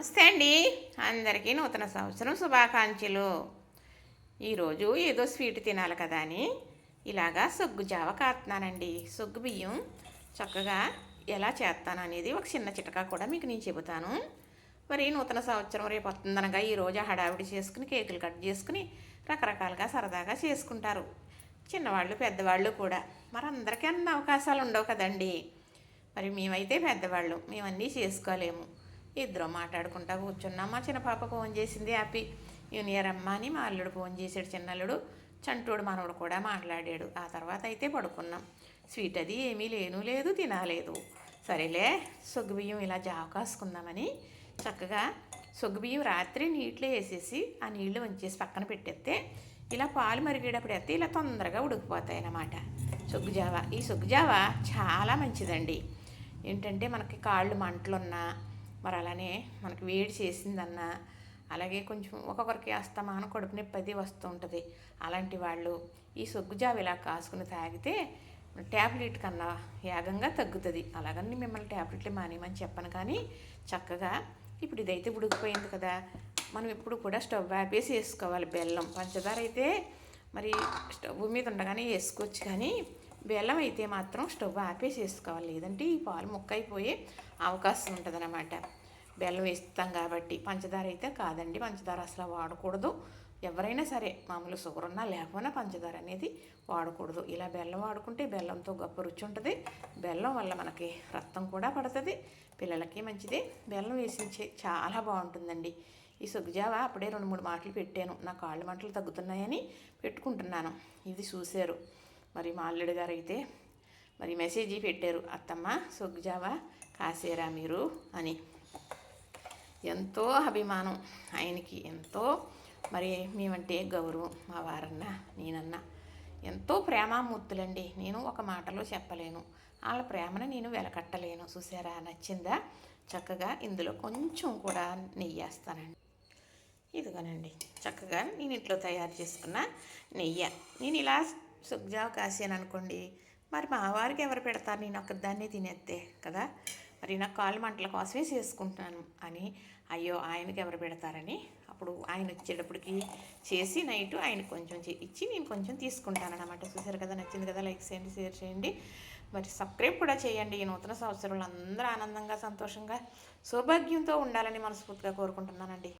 నమస్తే అండి. అందరికీ నూతన సంవత్సరం శుభాకాంక్షలు. ఈరోజు ఏదో స్వీట్ తినాలి కదా అని ఇలాగా సొగ్గు జావ కాస్తున్నానండి సొగ్గు బియ్యం చక్కగా ఎలా చేస్తాను అనేది ఒక చిన్న చిటకా కూడా మీకు నేను చెబుతాను. మరి నూతన సంవత్సరం రేపు వస్తుందనగా ఈరోజు హడావిడి చేసుకుని కేకులు కట్ చేసుకుని రకరకాలుగా సరదాగా చేసుకుంటారు. చిన్నవాళ్ళు పెద్దవాళ్ళు కూడా. మరి అందరికీ అన్న అవకాశాలు ఉండవు కదండి. మరి మేమైతే పెద్దవాళ్ళు. మేమన్నీ చేసుకోలేము. ఇద్దరు మాట్లాడుకుంటా కూర్చున్నాం. మా చిన్న పాప ఫోన్ చేసింది హ్యాపీ యూనియర్ అమ్మ అని మా అల్లుడు ఫోన్ చేశాడు చిన్నల్లుడు. చంటోడు మనవడు కూడా మాట్లాడాడు. ఆ తర్వాత అయితే పడుకున్నాం. స్వీట్ అది ఏమీ లేను లేదు తినాలేదు. సరేలే సొగ్గుబియ్యం ఇలా జావ కాసుకుందామని చక్కగా సొగ్గుబియ్యం రాత్రి నీటిలో వేసేసి ఆ నీళ్ళు వంచేసి పక్కన పెట్టేస్తే ఇలా పాలు మరిగేటప్పుడు అయితే ఇలా తొందరగా ఉడికిపోతాయి అన్నమాట సొగ్గుజావ ఈ సొగ్గుజావ చాలా మంచిదండి. ఏంటంటే మనకి కాళ్ళు మంటలున్నా మరి అలానే మనకి వేడి చేసిందన్నా అలాగే కొంచెం ఒక్కొక్కరికి అస్తమాన కడుపు నొప్పి అది వస్తూ ఉంటుంది. అలాంటి వాళ్ళు ఈ సొగ్గుజావ ఇలా కాసుకుని తాగితే ట్యాబ్లెట్ కన్నా వేగంగా తగ్గుతుంది. అలాగని మిమ్మల్ని ట్యాబ్లెట్లు మానేయమని చెప్పను కానీ చక్కగా ఇప్పుడు ఇదైతే ఉడికిపోయింది కదా మనం ఇప్పుడు కూడా స్టవ్ ఆపేసి వేసుకోవాలి బెల్లం. పంచదార అయితే మరి స్టవ్ మీద ఉండగానే వేసుకోవచ్చు కానీ బెల్లం అయితే మాత్రం స్టవ్ ఆపేసేసుకోవాలి లేదంటే ఈ పాలు ముక్క అయిపోయే అవకాశం ఉంటుంది బెల్లం వేస్తాం కాబట్టి పంచదార అయితే కాదండి. పంచదార అసలు వాడకూడదు. ఎవరైనా సరే మామూలు షుగర్ ఉన్నా లేకపోయినా పంచదార అనేది వాడకూడదు. ఇలా బెల్లం వాడుకుంటే బెల్లంతో గొప్ప రుచి ఉంటుంది. బెల్లం వల్ల మనకి రక్తం కూడా పడుతుంది. పిల్లలకి మంచిది. బెల్లం వేసించే చాలా బాగుంటుందండి. ఈ సుగ్జావ అప్పుడే రెండు మూడు మాటలు పెట్టాను. నా కాళ్ళు మంటలు తగ్గుతున్నాయని పెట్టుకుంటున్నాను. ఇది చూశారు. మరి మా అల్లుడు గారు అయితే మరి మెసేజ్ పెట్టారు అత్తమ్మ సొగ్జావా కాసేరా మీరు? అని. ఎంతో అభిమానం ఆయనకి ఎంతో మరి మేమంటే గౌరవం మా వారన్న నేనన్నా. ఎంతో ప్రేమామూర్తులండి. నేను ఒక మాటలో చెప్పలేను. వాళ్ళ ప్రేమను నేను వెలకట్టలేను. చూసారా? నచ్చిందా? చక్కగా ఇందులో కొంచెం కూడా నెయ్యి వేస్తానండి ఇదిగోనండి. చక్కగా నేను ఇంట్లో తయారు చేసుకున్న నెయ్యి. నేను ఇలా సుఖ్జా కాశీ అని అనుకోండి. మరి మా వారికి ఎవరు పెడతారు? నేను ఒక్కదాన్నే తినేస్తే కదా? మరి నా కాళ్ళు మంటల కోసమే చేసుకుంటున్నాను అని అయ్యో ఆయనకి ఎవరు పెడతారని అప్పుడు ఆయన వచ్చేటప్పటికి చేసి నైట్ ఆయన కొంచెం ఇచ్చి నేను కొంచెం తీసుకుంటాను అనమాట చూసారు కదా? నచ్చింది కదా? లైక్ చేయండి షేర్ చేయండి. మరి సబ్స్క్రైబ్ కూడా చేయండి. ఈ నూతన సంవత్సరంలో అందరూ ఆనందంగా సంతోషంగా సౌభాగ్యంతో ఉండాలని మనస్ఫూర్తిగా కోరుకుంటున్నానండి.